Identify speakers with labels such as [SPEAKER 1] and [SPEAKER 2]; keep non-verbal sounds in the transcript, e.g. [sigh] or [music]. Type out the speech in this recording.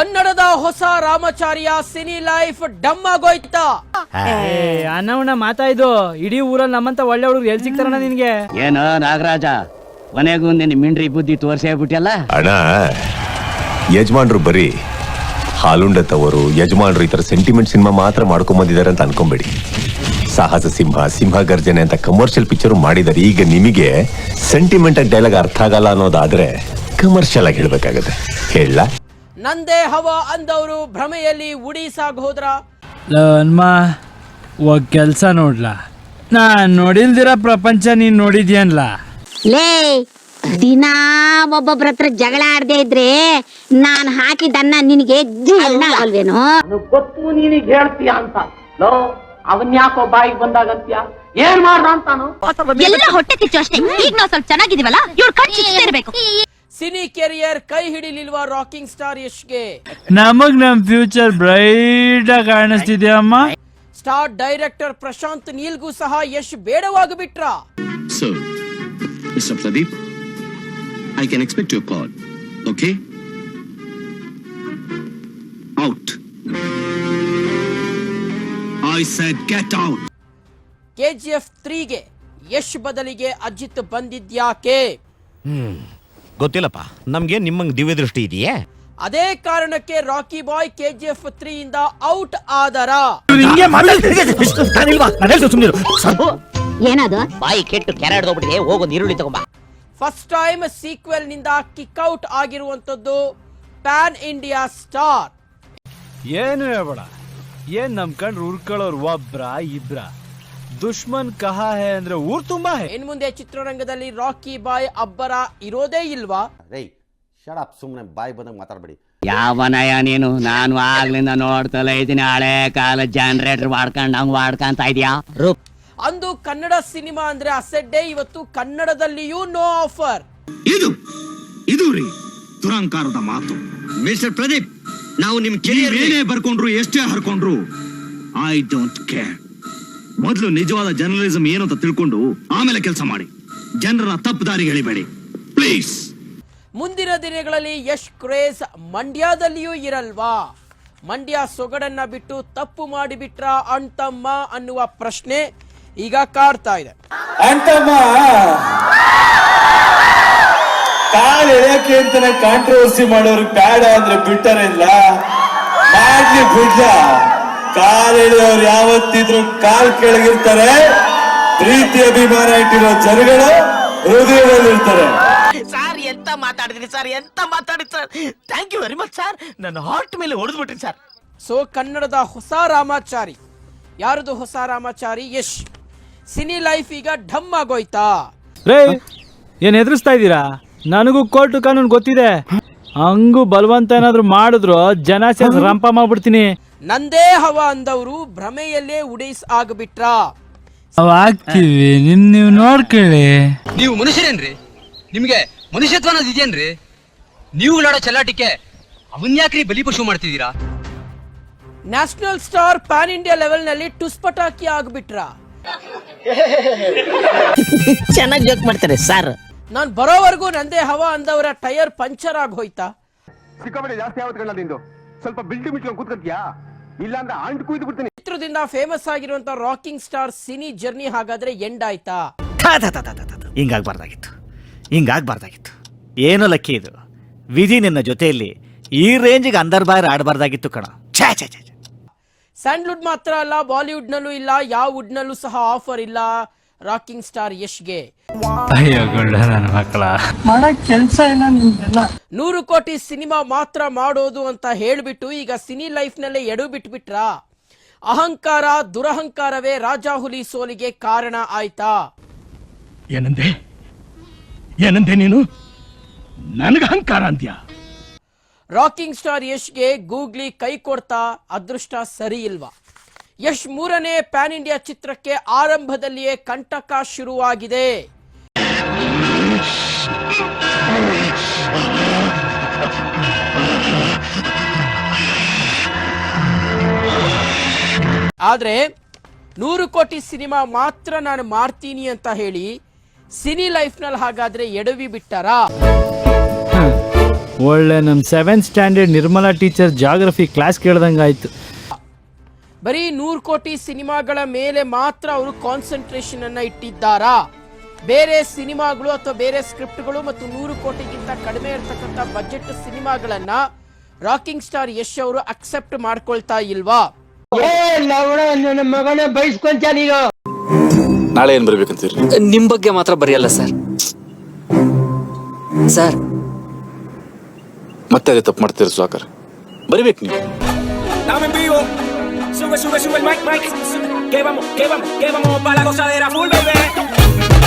[SPEAKER 1] ಕನ್ನಡದ ಹೊಸ ರಾಮಚಾರ್ಯ cine life ಡಮ್ ಆಗೋಯ್ತಾ
[SPEAKER 2] ಅನ್ನವಣ್ಣ ಮಾತಾ ಇದು ಇಡೀ ಊರಲ್ಲಿ ನಮ್ಮಂತ ಒಳ್ಳೆ ಹುಡುಗರು ಎಲ್ಲಿ ಸಿಗ್ತಾರಣ್ಣ ನಿನ್ಗೆ?
[SPEAKER 3] ಏನೋ ನಾಗರಾಜ ಕೊನೆಗೂ ನಿನ್ನ ಮಿಂಡ್ರಿ ಬುದ್ಧಿ ತೋರ್ಸೇ ಬಿಟ್ಟಲ್ಲ
[SPEAKER 4] ಅಣ್ಣ ಯಜಮಾನ್ರು ಬರೀ ಹಾಲುಂಡ ತವರು ಯಜಮಾನ್ರು ಈ ತರ ಸೆಂಟಿಮೆಂಟ್ ಸಿನಿಮಾ ಮಾತ್ರ ಮಾಡ್ಕೊಂಬಂದಿದ್ದಾರೆ ಅಂತ ಅನ್ಕೊಂಬೇಡಿ. ಸಾಹಸ ಸಿಂಹ ಸಿಂಹ ಗರ್ಜನೆ ಅಂತ ಕಮರ್ಷಿಯಲ್ ಪಿಕ್ಚರ್ ಮಾಡಿದ್ದಾರೆ. ಈಗ ನಿಮಗೆ ಸೆಂಟಿಮೆಂಟ್ ಡೈಲಾಗ್ ಅರ್ಥ ಆಗಲ್ಲ ಅನ್ನೋದಾದ್ರೆ ಕಮರ್ಷಿಯಲ್ ಆಗಿ ಹೇಳ್ಬೇಕಾಗತ್ತೆ. ಹೇಳ.
[SPEAKER 1] ನಂದೇ ಹವ ಅಂದವರು ಭ್ರಮೆಯಲ್ಲಿ ಉಡಿ ಹೋದ್ರ
[SPEAKER 2] ಹೋಗ್ ಕೆಲ್ಸ ನೋಡ್ಲಾ. ನಾ ನೋಡಿಲ್ದಿರ ಪ್ರಪಂಚ ನೀನ್ ನೋಡಿದ್ಯನ್ಲ?
[SPEAKER 5] ಲೇ ದಿನಾ ಒಬ್ಬೊಬ್ರ ಹತ್ರ ಜಗಳ ಆಡದೆ ಇದ್ರೆ ನಾನ್ ಹಾಕಿದನ್ನ ನಿನಗೆ ಜೀರ್ಣ ಆಗಲ್ವೇನೋ
[SPEAKER 6] ಗೊತ್ತು ನೀನಿಗೆ ಹೇಳ್ತೀಯ ಅಂತ. ಲೋ ಅವನ್ಯಾಕೋ ಬಾಯಿಗೆ ಬಂದಾಗಂತ್ಯ? ಏನ್ ಮಾಡ್ದ ಅಂತಾನು?
[SPEAKER 5] ಎಲ್ಲ ಹೊಟ್ಟೆ ಕಿಚ್ಚು ಅಷ್ಟೇ. ಈಗ ನಾವು ಸ್ವಲ್ಪ ಚೆನ್ನಾಗಿದೀವಲ್ಲ ಇವ್ರ ಕಣ್ ಇರ್ಬೇಕು.
[SPEAKER 1] ಸಿನಿ ಕೆರಿಯರ್ ಕೈ ಹಿಡಿಲಿಲ್ವಾ ರಾಕಿಂಗ್ ಸ್ಟಾರ್ ಯಶ್ಗೆ
[SPEAKER 2] ನಮಗ್ ನಮ್ ಫ್ಯೂಚರ್ ಬ್ರೈಟ್ ಆಗಿ ಕಾಣಿಸ್ತಿದ್ಯಮ್ಮ
[SPEAKER 1] ಸ್ಟಾರ್ ಡೈರೆಕ್ಟರ್ ಪ್ರಶಾಂತ್ ನೀಲ್ಗೂ ಸಹ ಯಶ್ ಬೇಡವಾಗಿಬಿಟ್ರ
[SPEAKER 7] So, Mr. Pradeep, I can expect your call. Okay? Out. I said get out.
[SPEAKER 1] KGF ತ್ರೀಗೆ Yash ಬದಲಿಗೆ ಅಜಿತ್ ಬಂದಿದ್ಯಾಕೆ
[SPEAKER 8] ಗೊತ್ತಿಲ್ಲಪ್ಪ ನಮ್ಗೆ ನಿಮ್ಮಂಗ್ ದಿವ್ಯ ದೃಷ್ಟಿ ಇದೆಯೇ?
[SPEAKER 1] ಅದೇ ಕಾರಣಕ್ಕೆ ರಾಕಿ ಬಾಯ್ ಕೆಜಿಎಫ್ ತ್ರೀ ಇಂದ ಔಟ್ ಆದರ.
[SPEAKER 5] ಏನದು?
[SPEAKER 3] ಬಾಯಿ ಕೆಟ್ಟು ಕೆರಡ್ದೋಗ್ಬಿಟ್ಟಿದೆ ಹಿಡ್ದೋಗ್ಬಿಟ್ಟಿದೆ ಹೋಗೋ ನೀರುಳ್ಳಿ ತಗೊಂಬ.
[SPEAKER 1] ಫಸ್ಟ್ ಟೈಮ್ ಸೀಕ್ವೆಲ್ನಿಂದ ಕಿಕ್ ಔಟ್ ಆಗಿರುವಂತದ್ದು ಪ್ಯಾನ್ ಇಂಡಿಯಾ ಸ್ಟಾರ್
[SPEAKER 2] ಏನು ಹೇಳ್ಬೇಡ. ಏನ್ ನಮ್ ಕಂಡ್ರು ಉರ್ಕೊಳ್ಳೋರು ಒಬ್ರ ಇಬ್ರ? ದುಶ್ಮನ್ ಕಹಾ ಹೇ ಅಂದ್ರೆ ಊರ್ ತುಂಬಾ ಹೇ.
[SPEAKER 1] ಇನ್ ಮುಂದೆ ಚಿತ್ರರಂಗದಲ್ಲಿ ರಾಕಿ ಬಾಯ್ ಅಬ್ಬರ ಇರೋದೇ ಇಲ್ವಾ?
[SPEAKER 9] ರೈ ಶಡಪ್ ಸುಮ್ಮನೆ ಬಾಯ್ ಬಂದಂಗೆ ಮಾತಾಡಬೇಡಿ.
[SPEAKER 3] ಯಾವನಯ್ಯ ನೀನು? ನಾನು ಆಗ್ಲಿಂದ ನೋಡ್ತಲೇ ಇದ್ದೀನಿ ಹಳೆ ಕಾಲ ಜನರೇಟರ್ ಮಾಡ್ಕೊಂಡ್ ಹಂಗ್ ಮಾಡ್ಕೊಂತ ಇದೀಯಾ ರೂಪ್
[SPEAKER 1] ಅಂದು ಕನ್ನಡ ಸಿನಿಮಾ ಅಂದ್ರೆ ಅಸೆಡ್ಡೆ ಇವತ್ತು ಕನ್ನಡದಲ್ಲಿಯೂ ನೋ ಆಫರ್
[SPEAKER 7] ಇದು ಇದು ರೀ ದುರಂಕಾರದ ಮಾತು. ಮಿಸ್ಟರ್ ಪ್ರದೀಪ್ ನಾವು ನಿಮ್ ಏನೇ ಬರ್ಕೊಂಡ್ರು ಎಷ್ಟೇ ಹರ್ಕೊಂಡ್ರು ಐ ಡೋಂಟ್ ಕೇರ್ ಮೊದಲು ನಿಜವಾದ ಜರ್ನಲಿಸಂ ಏನು ಅಂತ ತಿಳ್ಕೊಂಡು ಆಮೇಲೆ ಕೆಲಸ ಮಾಡಿ. ಜನರ ತಪ್ಪು ದಾರಿ ಎಳಿಬೇಡಿ ಪ್ಲೀಸ್
[SPEAKER 1] ಮುಂದಿನ ದಿನಗಳಲ್ಲಿ ಯಶ್ ಕ್ರೇಜ್ ಮಂಡ್ಯದಲ್ಲಿಯೂ ಇರಲ್ವಾ? ಮಂಡ್ಯ ಸೊಗಡನ್ನ ಬಿಟ್ಟು ತಪ್ಪು ಮಾಡಿಬಿಟ್ರ ಅಂತಮ್ಮ ಅನ್ನುವ ಪ್ರಶ್ನೆ ಈಗ ಕಾಡ್ತಾ ಇದೆ.
[SPEAKER 10] ಅಂತಮ್ಮ! ಕಾಲ್ ಎಳೆಯಕ್ಕೆ ಅಂತಾನೆ ಕಾಂಟ್ರವರ್ಸಿ ಮಾಡೋರು ಬೇಡ ಅಂದ್ರೆ ಬಿಟ್ಟರಿಲ್ಲ ಮಾಡ್ಲಿ ಬಿಡ್ಲ? ಕಾಲ್ ಎಳೆಯೋರು ಯಾವತ್ತಿದ್ರು ಕಾಲ್ ಕೆಳಗಿರ್ತಾರೆ. ಪ್ರೀತಿ ಅಭಿಮಾನ ಇಟ್ಟಿರೋ ಜನಗಳು ಹೃದಯದಲ್ಲಿರ್ತಾರೆ.
[SPEAKER 6] ಸರ್ ಎಂತ ಮಾತಾಡಿದ್ರಿ ಸರ್ ಎಂತ ಮಾತಾಡಿದ್ರಿ sir thank you very much sir ನನ್ನ ಹಾರ್ಟ್ ಮೇಲೆ ಹೊಡೆದ್ಬಿಟ್ರಿ ಸರ್
[SPEAKER 1] ಸೊ ಕನ್ನಡದ ಹೊಸ ರಾಮಾಚಾರಿ. ಯಾರದು ಹೊಸ ರಾಮಾಚಾರಿ? ಯಶ್. ಸಿನಿ ಲೈಫ್ ಈಗ ಢಮ್ ಆಗೋಯ್ತಾ?
[SPEAKER 2] ರೇ ಏನ್ ಎದುರಿಸ್ತಾ ಇದ್ದೀರಾ? ನನಗೂ ಕೋರ್ಟು ಕಾನೂನು ಗೊತ್ತಿದೆ. ಹಂಗೂ ಬಲವಂತ ಏನಾದ್ರು ಮಾಡಿದ್ರು ಜನ ಸೇರಿ ರಂಪ ಮಾಡ್ಬಿಡ್ತೀನಿ.
[SPEAKER 1] ನಂದೇ ಹವ ಅಂದವರು ಭ್ರಮೆಯಲ್ಲೇ ಉಡೇಸ್ ಆಗ್ಬಿಟ್ರ.
[SPEAKER 2] ಅವ್ ಆಗ್ತೀವಿ ನಿಮ್ ನೀವು ನೋಡ್ಕೊಳ್ಳಿ.
[SPEAKER 6] ನೀವು ಮನುಷ್ಯರೇನ್ರಿ? ನಿಮ್ಗೆ ಮನುಷ್ಯತ್ವ ಅನ್ನೋದು ನೀವು ನೀವುಗಳಾಡೋ ಚಲಾಟಿಕೆ ಅವನ್ಯಾಕ್ರಿ ಬಲಿಪಶು ಮಾಡ್ತಿದ್ದೀರಾ?
[SPEAKER 1] ನ್ಯಾಷನಲ್ ಸ್ಟಾರ್ ಪ್ಯಾನ್ ಇಂಡಿಯಾ ಲೆವೆಲ್ನಲ್ಲಿ ಟುಸ್ಪಟಾಕಿ ಆಗ್ಬಿಟ್ರ. [laughs]
[SPEAKER 3] ಚೆನ್ನಾಗಿ ಜೋಕ್ ಮಾಡ್ತಾರೆ ಸರ್.
[SPEAKER 1] ನಾನ್ ಬರೋವರೆಗೂ ನಂದೇ ಹವ ಅಂದವರ ಟೈರ್ ಪಂಚರ್ ಆಗಿ ಹೋಯ್ತಾ.
[SPEAKER 10] ಸಿಕ್ಕಾಪಟ್ಟೆ ಜಾಸ್ತಿ ಆವತ್ಗಳ ನಿಂದು. ಸ್ವಲ್ಪ ಬಿಲ್ಟು ಬಿಟ್ಕೊಂಡು ಕೂತ್ಕೊತ್ಯಾ? ಇಲ್ಲ ಅಂದ್ರೆ ಅಂಟ್ ಕುಯ್ದು ಬಿಡ್ತೀನಿ.
[SPEAKER 1] ಚಿತ್ರದಿಂದ ಫೇಮಸ್ ಆಗಿರುವಂತ ರಾಕಿಂಗ್ ಸ್ಟಾರ್ ಸಿನಿ ಜರ್ನಿ ಹಾಗಾದ್ರೆ ಎಂಡ್ ಆಯ್ತಾ?
[SPEAKER 8] ಹಿಂಗಾಗ್ಬಾರ್ದಾಗಿತ್ತು. ಹಿಂಗಾಗ್ಬಾರ್ದಾಗಿತ್ತು. ಏನು ಲಕ್ಕಿ ಇದು? ವಿಧಿ ನಿನ್ನ ಜೊತೆಯಲ್ಲಿ ಈ ರೇಂಜಿಗೆ ಅಂದರ್ ಬಾಯರ್ ಆಡಬಾರ್ದಾಗಿತ್ತು ಕಣ. ಛೇ ಛೇ ಛೇ ಛೇ.
[SPEAKER 1] ಸ್ಯಾಂಡ್ಲ್ವುಡ್ ಮಾತ್ರ ಅಲ್ಲ ಬಾಲಿವುಡ್ನಲ್ಲೂ ಇಲ್ಲ ಯಾವ ವುಡ್ನಲ್ಲೂ ಸಹ ಆಫರ್ ಇಲ್ಲ. ರಾಕಿಂಗ್ ಸ್ಟಾರ್ ಯಶ್ಗೆ. ನೂರು ಕೋಟಿ ಸಿನಿಮಾ ಮಾತ್ರ ಮಾಡೋದು ಅಂತ ಹೇಳ್ಬಿಟ್ಟು ಈಗ ಸಿನಿ ಲೈಫ್ ನಲ್ಲೇ ಎಡು ಬಿಟ್ಬಿಟ್ರ? ಅಹಂಕಾರ ದುರಹಂಕಾರವೇ ರಾಜಾ ಹುಲಿ ಸೋಲಿಗೆ ಕಾರಣ ಆಯ್ತಾ?
[SPEAKER 7] ಏನಂದೆ? ಏನಂದೆ ನೀನು? ನನಗ ಅಹಂಕಾರ ಅಂತ್ಯಾ
[SPEAKER 1] ರಾಕಿಂಗ್ ಸ್ಟಾರ್ ಯಶ್ಗೆ ಗೂಗ್ಲಿ ಕೈ ಕೊಡ್ತಾ ಅದೃಷ್ಟ ಸರಿ ಇಲ್ವಾ? ಯಶ್ ಮೂರನೇ ಪ್ಯಾನ್ ಇಂಡಿಯಾ ಚಿತ್ರಕ್ಕೆ ಆರಂಭದಲ್ಲಿಯೇ ಕಂಟಕ ಶುರುವಾಗಿದೆ. ಆದ್ರೆ ನೂರು ಕೋಟಿ ಸಿನಿಮಾ ಮಾತ್ರ ನಾನು ಮಾಡ್ತೀನಿ ಅಂತ ಹೇಳಿ ಸಿನಿ ಲೈಫ್ನಲ್ಲಿ ಹಾಗಾದ್ರೆ ಎಡವಿ ಬಿಟ್ಟರಾ?
[SPEAKER 2] ಒಳ್ಳೆ ನಮ್ಮ seventh standard Nirmala teacher geography class ಕೇಳ್ದಂಗಾಯ್ತು.
[SPEAKER 1] ಬರೀ ನೂರು ಕೋಟಿ ಸಿನಿಮಾಗಳ ಮೇಲೆ ಮಾತ್ರ ಅವರು ಕಾನ್ಸಂಟ್ರೇಷನ್ ಅನ್ನ ಇಟ್ಟಿದ್ದಾರಾ? ಬೇರೆ ಸಿನಿಮಾಗಳು ಅಥವಾ ಬೇರೆ ಸ್ಕ್ರಿಪ್ಟ್ಗಳು ಮತ್ತು ನೂರು ಕೋಟಿಗಿಂತ ಕಡಿಮೆ ಇರತಕ್ಕಂಥ ಬಜೆಟ್ ಸಿನಿಮಾಗಳನ್ನ ರಾಕಿಂಗ್ ಸ್ಟಾರ್ ಯಶ್ ಅವರು ಅಕ್ಸೆಪ್ಟ್ ಮಾಡ್ಕೊಳ್ತಾ ಇಲ್ವಾ?
[SPEAKER 11] ನಾಳೆ ಏನ್ ಬರ್ಬೇಕಂತೀರಿ?
[SPEAKER 6] ನಿಮ್ ಬಗ್ಗೆ ಮಾತ್ರ ಬರೆಯಲ್ಲ ಸರ್. ಸರ್.
[SPEAKER 11] ಮತ್ತೆ ಅದೇ ತಪ್ಪು ಮಾಡ್ತೀರಿ ಸ್ವಾಕರ್ ಬರಿಬೇಕು ನೀವು.
[SPEAKER 7] Sube, sube, sube el mic, mic. Que vamos, que vamos, que vamos para la gozadera full, baby.